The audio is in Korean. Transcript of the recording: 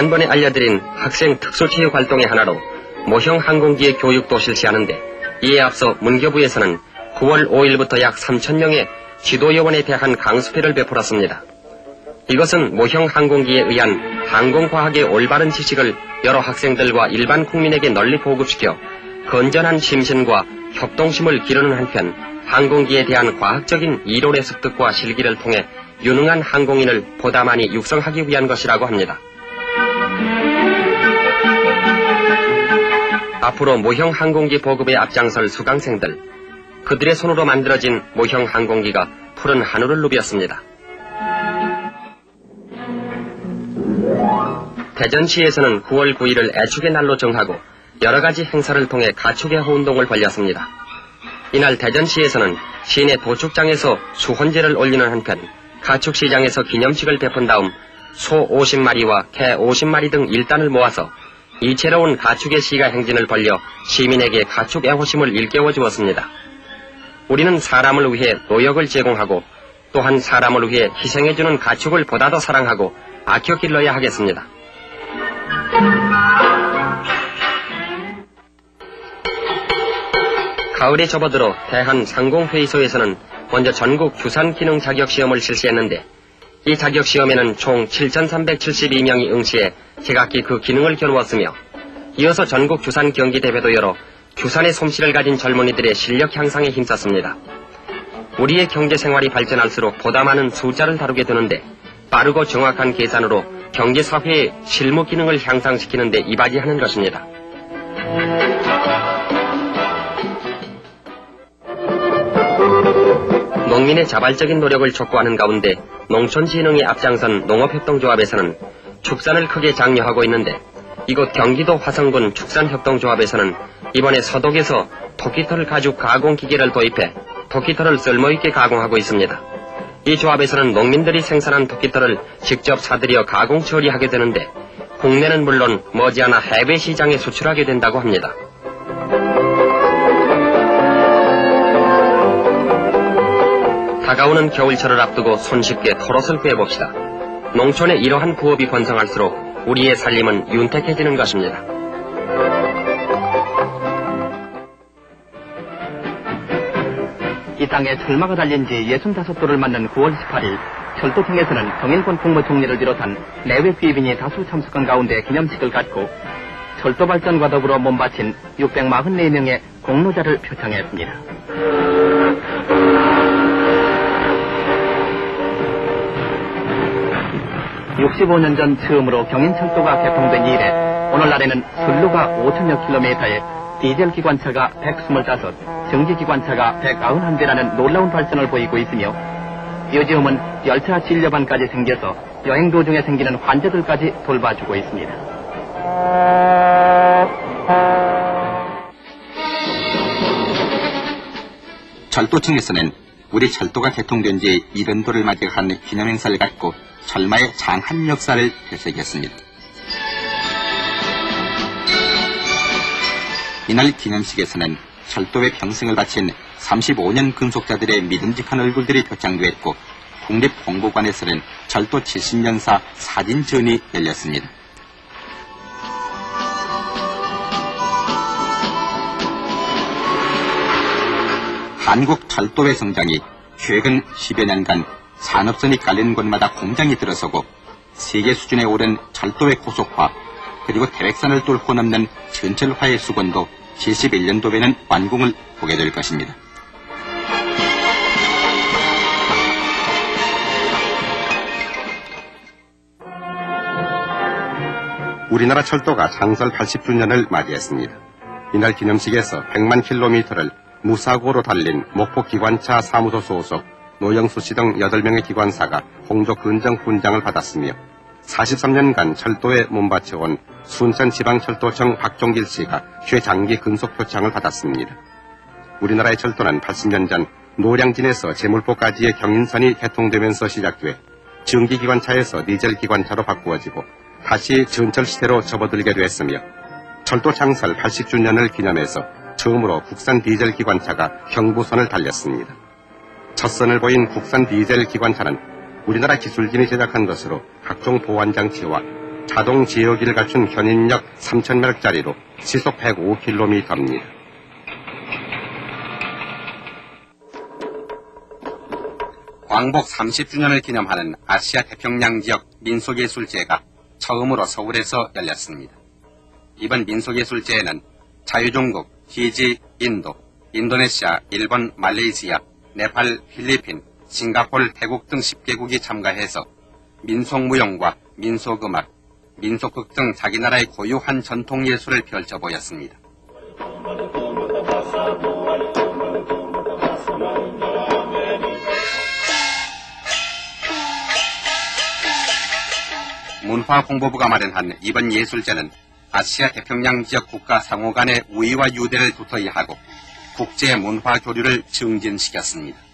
지난번에 알려드린 학생 특수체육 활동의 하나로 모형 항공기의 교육도 실시하는데 이에 앞서 문교부에서는 9월 5일부터 약 3천명의 지도요원에 대한 강습회를 베풀었습니다. 이것은 모형 항공기에 의한 항공과학의 올바른 지식을 여러 학생들과 일반 국민에게 널리 보급시켜 건전한 심신과 협동심을 기르는 한편 항공기에 대한 과학적인 이론의 습득과 실기를 통해 유능한 항공인을 보다 많이 육성하기 위한 것이라고 합니다. 앞으로 모형 항공기 보급에 앞장설 수강생들, 그들의 손으로 만들어진 모형 항공기가 푸른 하늘을 누볐습니다. 대전시에서는 9월 9일을 애축의 날로 정하고 여러 가지 행사를 통해 가축의 호운동을 벌였습니다. 이날 대전시에서는 시내 도축장에서 수혼제를 올리는 한편 가축시장에서 기념식을 베푼 다음 소 50마리와 개 50마리 등 일단을 모아서 이채로운 가축의 시가 행진을 벌려 시민에게 가축 애호심을 일깨워 주었습니다. 우리는 사람을 위해 노역을 제공하고 또한 사람을 위해 희생해주는 가축을 보다 더 사랑하고 아껴 길러야 하겠습니다. 가을에 접어들어 대한 상공회의소에서는 먼저 전국 규산 기능 자격 시험을 실시했는데 이 자격 시험에는 총 7,372명이 응시해 제각기 그 기능을 겨루었으며 이어서 전국 규산 경기 대회도 열어 규산의 솜씨를 가진 젊은이들의 실력 향상에 힘썼습니다. 우리의 경제 생활이 발전할수록 보다 많은 숫자를 다루게 되는데 빠르고 정확한 계산으로 경제 사회의 실무 기능을 향상시키는 데 이바지하는 것입니다. 농민의 자발적인 노력을 촉구하는 가운데 농촌진흥에 앞장선 농업협동조합에서는 축산을 크게 장려하고 있는데 이곳 경기도 화성군 축산협동조합에서는 이번에 서독에서 토끼털 가죽 가공기계를 도입해 토끼털을 쓸모있게 가공하고 있습니다. 이 조합에서는 농민들이 생산한 토끼털을 직접 사들여 가공 처리하게 되는데 국내는 물론 머지않아 해외 시장에 수출하게 된다고 합니다. 다가오는 겨울철을 앞두고 손쉽게 털옷을 빼봅시다. 농촌에 이러한 부업이 번성할수록 우리의 살림은 윤택해지는 것입니다. 이 땅에 철마가 달린 지 65도를 맞는 9월 18일 철도청에서는 정인권 국무총리를 비롯한 내외 귀빈이 다수 참석한 가운데 기념식을 갖고 철도 발전과 더불어 몸바친 644명의 공로자를 표창했습니다. 65년 전 처음으로 경인철도가 개통된 이래 오늘날에는 선로가 5천여 킬로미터에 디젤 기관차가 125, 전기 기관차가 191대라는 놀라운 발전을 보이고 있으며 요즘은 열차 진료반까지 생겨서 여행 도중에 생기는 환자들까지 돌봐주고 있습니다. 철도청에서는 우리 철도가 개통된 지 2년도를 맞이한 기념행사를 갖고 철마의 장한 역사를 되새겼습니다. 이날 기념식에서는 철도의 평생을 바친 35년 근속자들의 믿음직한 얼굴들이 표창되었고 국립공보관에서는 철도 70년사 사진전이 열렸습니다. 한국 철도의 성장이 최근 10여 년간 산업선이 깔린 곳마다 공장이 들어서고 세계 수준에 오른 철도의 고속화 그리고 태백산을 뚫고 넘는 전철화의 수건도 71년도에는 완공을 보게 될 것입니다. 우리나라 철도가 창설 80주년을 맞이했습니다. 이날 기념식에서 100만 킬로미터를 무사고로 달린 목포 기관차 사무소 소속 노영수 씨 등 8명의 기관사가 홍조 근정 훈장을 받았으며 43년간 철도에 몸바쳐온 순천지방철도청 박종길 씨가 최장기 근속 표창을 받았습니다. 우리나라의 철도는 80년 전 노량진에서 제물포까지의 경인선이 개통되면서 시작돼 전기기관차에서 디젤 기관차로 바꾸어지고 다시 전철 시대로 접어들게 됐으며 철도 창설 80주년을 기념해서 처음으로 국산 디젤 기관차가 경부선을 달렸습니다. 첫 선을 보인 국산 디젤 기관차는 우리나라 기술진이 제작한 것으로 각종 보안 장치와 자동 지역기를 갖춘 견인력 3,000마력짜리로 시속 105km입니다. 광복 30주년을 기념하는 아시아 태평양 지역 민속예술제가 처음으로 서울에서 열렸습니다. 이번 민속예술제에는 자유중국, 피지, 인도, 인도네시아, 일본, 말레이시아, 네팔, 필리핀, 싱가폴, 태국 등 10개국이 참가해서 민속무용과 민속음악, 민속극 등 자기 나라의 고유한 전통예술을 펼쳐 보였습니다. 문화홍보부가 마련한 이번 예술제는 아시아 태평양 지역 국가 상호 간의 우위와 유대를 두터이 하고 국제 문화 교류를 증진시켰습니다.